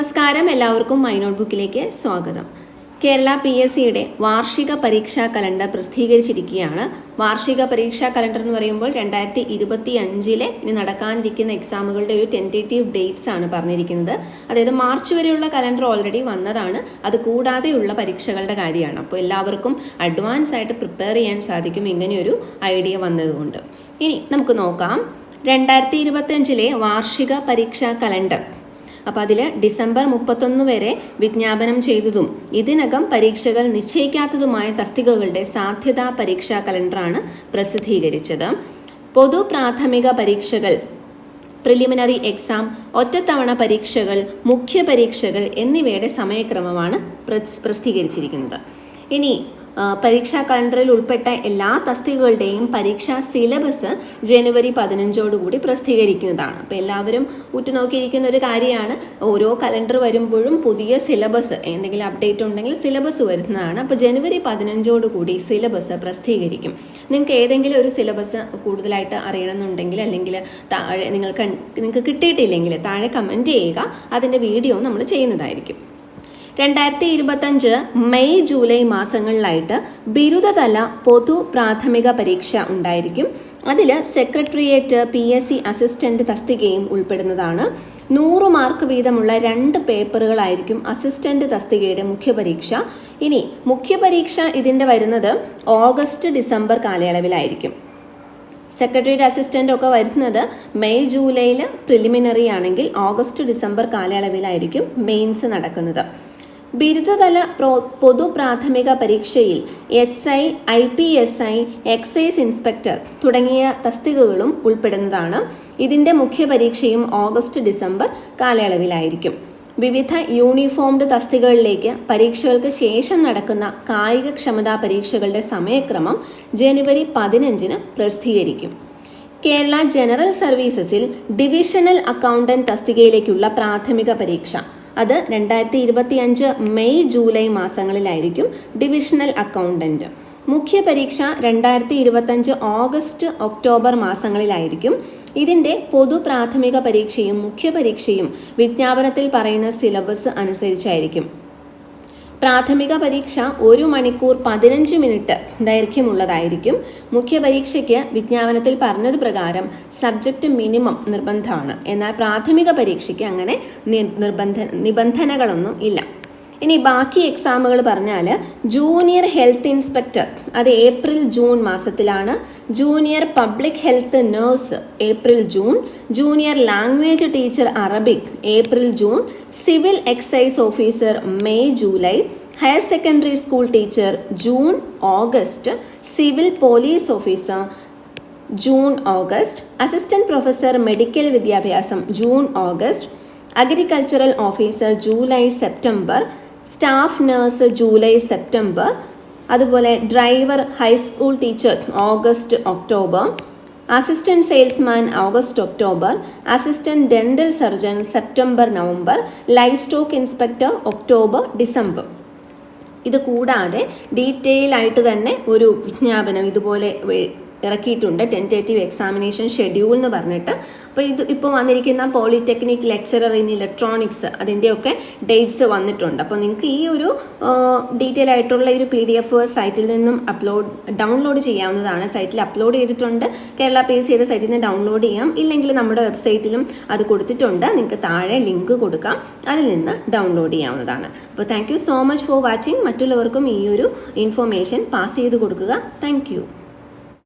നമസ്കാരം എല്ലാവർക്കും my not ബുക്കിലേക്ക് സ്വാഗതം. കേരള പി എസ് സിയുടെ വാർഷിക പരീക്ഷാ കലണ്ടർ പ്രസിദ്ധീകരിച്ചിരിക്കുകയാണ്. വാർഷിക പരീക്ഷാ കലണ്ടർ എന്ന് പറയുമ്പോൾ രണ്ടായിരത്തി ഇരുപത്തി അഞ്ചിലെ ഇനി നടക്കാനിരിക്കുന്ന എക്സാമുകളുടെ ഒരു ടെന്റേറ്റീവ് ഡേറ്റ്സ് ആണ് പറഞ്ഞിരിക്കുന്നത്. അതായത് മാർച്ച് വരെയുള്ള കലണ്ടർ ഓൾറെഡി വന്നതാണ്. അത് കൂടാതെയുള്ള പരീക്ഷകളുടെ കാര്യമാണ്. അപ്പോൾ എല്ലാവർക്കും അഡ്വാൻസ് ആയിട്ട് പ്രിപ്പയർ ചെയ്യാൻ സാധിക്കും ഇങ്ങനെയൊരു ഐഡിയ വന്നതുകൊണ്ട്. ഇനി നമുക്ക് നോക്കാം. രണ്ടായിരത്തി ഇരുപത്തഞ്ചിലെ വാർഷിക പരീക്ഷാ കലണ്ടർ. അപ്പോൾ അതിൽ ഡിസംബർ മുപ്പത്തൊന്ന് വരെ വിജ്ഞാപനം ചെയ്തതും ഇതിനകം പരീക്ഷകൾ നിശ്ചയിക്കാത്തതുമായ തസ്തികകളുടെ സാധ്യതാ പരീക്ഷാ കലണ്ടറാണ് പ്രസിദ്ധീകരിച്ചത്. പൊതു പ്രാഥമിക പരീക്ഷകൾ പ്രിലിമിനറി എക്സാം ഒറ്റത്തവണ പരീക്ഷകൾ മുഖ്യ പരീക്ഷകൾ എന്നിവയുടെ സമയക്രമമാണ് പ്രസിദ്ധീകരിച്ചിരിക്കുന്നത്. ഇനി പരീക്ഷാ കലണ്ടറിൽ ഉൾപ്പെട്ട എല്ലാ തസ്തികകളുടെയും പരീക്ഷാ സിലബസ് ജനുവരി പതിനഞ്ചോടുകൂടി പ്രസിദ്ധീകരിക്കുന്നതാണ്. അപ്പോൾ എല്ലാവരും ഉറ്റുനോക്കിയിരിക്കുന്ന ഒരു കാര്യമാണ്. ഓരോ കലണ്ടർ വരുമ്പോഴും പുതിയ സിലബസ് എന്തെങ്കിലും അപ്ഡേറ്റ് ഉണ്ടെങ്കിൽ സിലബസ് വരുന്നതാണ്. അപ്പോൾ ജനുവരി പതിനഞ്ചോടുകൂടി സിലബസ് പ്രസിദ്ധീകരിക്കും. നിങ്ങൾക്ക് ഏതെങ്കിലും ഒരു സിലബസ് കൂടുതലായിട്ട് അറിയണമെന്നുണ്ടെങ്കിൽ അല്ലെങ്കിൽ താഴെ നിങ്ങൾക്ക് നിങ്ങൾക്ക് കിട്ടിയിട്ടില്ലെങ്കിൽ താഴെ കമന്റ് ചെയ്യുക. അതിന്റെ വീഡിയോ നമ്മൾ ചെയ്യുന്നതായിരിക്കും. രണ്ടായിരത്തി ഇരുപത്തഞ്ച് മെയ് ജൂലൈ മാസങ്ങളിലായിട്ട് ബിരുദതല പൊതു പ്രാഥമിക പരീക്ഷ ഉണ്ടായിരിക്കും. അതിൽ secretariat P S C assistant തസ്തികയും ഉൾപ്പെടുന്നതാണ്. നൂറ് മാർക്ക് വീതമുള്ള രണ്ട് പേപ്പറുകളായിരിക്കും അസിസ്റ്റന്റ് തസ്തികയുടെ മുഖ്യപരീക്ഷ ഇനി മുഖ്യപരീക്ഷ ഇതിന്റെ വരുന്നത് ഓഗസ്റ്റ് ഡിസംബർ കാലയളവിലായിരിക്കും. സെക്രട്ടേറിയറ്റ് അസിസ്റ്റന്റ് ഒക്കെ വരുന്നത് മെയ് ജൂലൈയിൽ പ്രിലിമിനറി ആണെങ്കിൽ ഓഗസ്റ്റ് ഡിസംബർ കാലയളവിലായിരിക്കും മെയിൻസ് നടക്കുന്നത്. ബിരുദതല പൊതു പ്രാഥമിക പരീക്ഷയിൽ S I I P S I excise inspector തുടങ്ങിയ തസ്തികകളും ഉൾപ്പെടുന്നതാണ്. ഇതിന്റെ മുഖ്യ പരീക്ഷയും ഓഗസ്റ്റ് ഡിസംബർ കാലയളവിലായിരിക്കും. വിവിധ യൂണിഫോംഡ് തസ്തികകളിലേക്ക് പരീക്ഷകൾക്ക് ശേഷം നടക്കുന്ന കായികക്ഷമതാ പരീക്ഷകളുടെ സമയക്രമം ജനുവരി പതിനഞ്ചിന് പ്രസിദ്ധീകരിക്കും. കേരള ജനറൽ സർവീസസിൽ ഡിവിഷണൽ അക്കൗണ്ടന്റ് തസ്തികയിലേക്കുള്ള പ്രാഥമിക പരീക്ഷ അത് രണ്ടായിരത്തി ഇരുപത്തി അഞ്ച് മെയ് ജൂലൈ മാസങ്ങളിലായിരിക്കും ഡിവിഷണൽ അക്കൗണ്ടന്റ്. മുഖ്യ പരീക്ഷ രണ്ടായിരത്തി ഇരുപത്തഞ്ച് ഓഗസ്റ്റ് ഒക്ടോബർ മാസങ്ങളിലായിരിക്കും. ഇതിന്റെ പൊതു പ്രാഥമിക പരീക്ഷയും മുഖ്യ പരീക്ഷയും വിജ്ഞാപനത്തിൽ പറയുന്ന സിലബസ് അനുസരിച്ചായിരിക്കും. പ്രാഥമിക പരീക്ഷ ഒരു മണിക്കൂർ പതിനഞ്ച് മിനിറ്റ് ദൈർഘ്യമുള്ളതായിരിക്കും. മുഖ്യ പരീക്ഷയ്ക്ക് വിജ്ഞാപനത്തിൽ പറഞ്ഞത് പ്രകാരം സബ്ജക്റ്റ് മിനിമം നിർബന്ധമാണ്. എന്നാൽ പ്രാഥമിക പരീക്ഷയ്ക്ക് അങ്ങനെ നിർബന്ധ നിബന്ധനകളൊന്നും ഇല്ല. ഇനി ബാക്കി എക്സാമുകൾ പറഞ്ഞാൽ ജൂനിയർ ഹെൽത്ത് ഇൻസ്പെക്ടർ അത് ഏപ്രിൽ ജൂൺ മാസത്തിലാണ്. Junior public health nurse April June. Junior language teacher Arabic April June. Civil excise officer May July higher secondary school teacher June August civil police officer June August assistant professor medical വിദ്യാഭ്യാസം June August agricultural officer July September staff nurse July September അതുപോലെ driver high school teacher August October assistant salesman August October assistant dental surgeon September November livestock inspector October December. ഇത് കൂടാതെ detail ആയിട്ട് തന്നെ ഒരു വിജ്ഞാപനം ഇതുപോലെ ഇറക്കിയിട്ടുണ്ട്. ടെന്റേറ്റീവ് എക്സാമിനേഷൻ ഷെഡ്യൂൾ എന്ന് പറഞ്ഞിട്ട്. അപ്പോൾ ഇത് ഇപ്പോൾ വന്നിരിക്കുന്ന പോളിടെക്നിക് ലെക്ചറർ ഇൻ ഇലക്ട്രോണിക്സ് അതിന്റെയൊക്കെ ഡേറ്റ്സ് വന്നിട്ടുണ്ട്. അപ്പോൾ നിങ്ങൾക്ക് ഈ ഒരു ഡീറ്റെയിൽ ആയിട്ടുള്ള ഒരു പി ഡി എഫ് സൈറ്റിൽ നിന്നും അപ്ലോഡ് ഡൗൺലോഡ് ചെയ്യാവുന്നതാണ്. സൈറ്റിൽ അപ്ലോഡ് ചെയ്തിട്ടുണ്ട്. കേരള പി എസ് സിയുടെ സൈറ്റിൽ നിന്ന് ഡൗൺലോഡ് ചെയ്യാം. ഇല്ലെങ്കിൽ നമ്മുടെ വെബ്സൈറ്റിലും അത് കൊടുത്തിട്ടുണ്ട്. നിങ്ങൾക്ക് താഴെ ലിങ്ക് കൊടുക്കാം. അതിൽ നിന്ന് ഡൗൺലോഡ് ചെയ്യാവുന്നതാണ്. അപ്പോൾ thank so much for watching മറ്റുള്ളവർക്കും ഈ ഒരു ഇൻഫോർമേഷൻ പാസ് ചെയ്ത് കൊടുക്കുക. താങ്ക്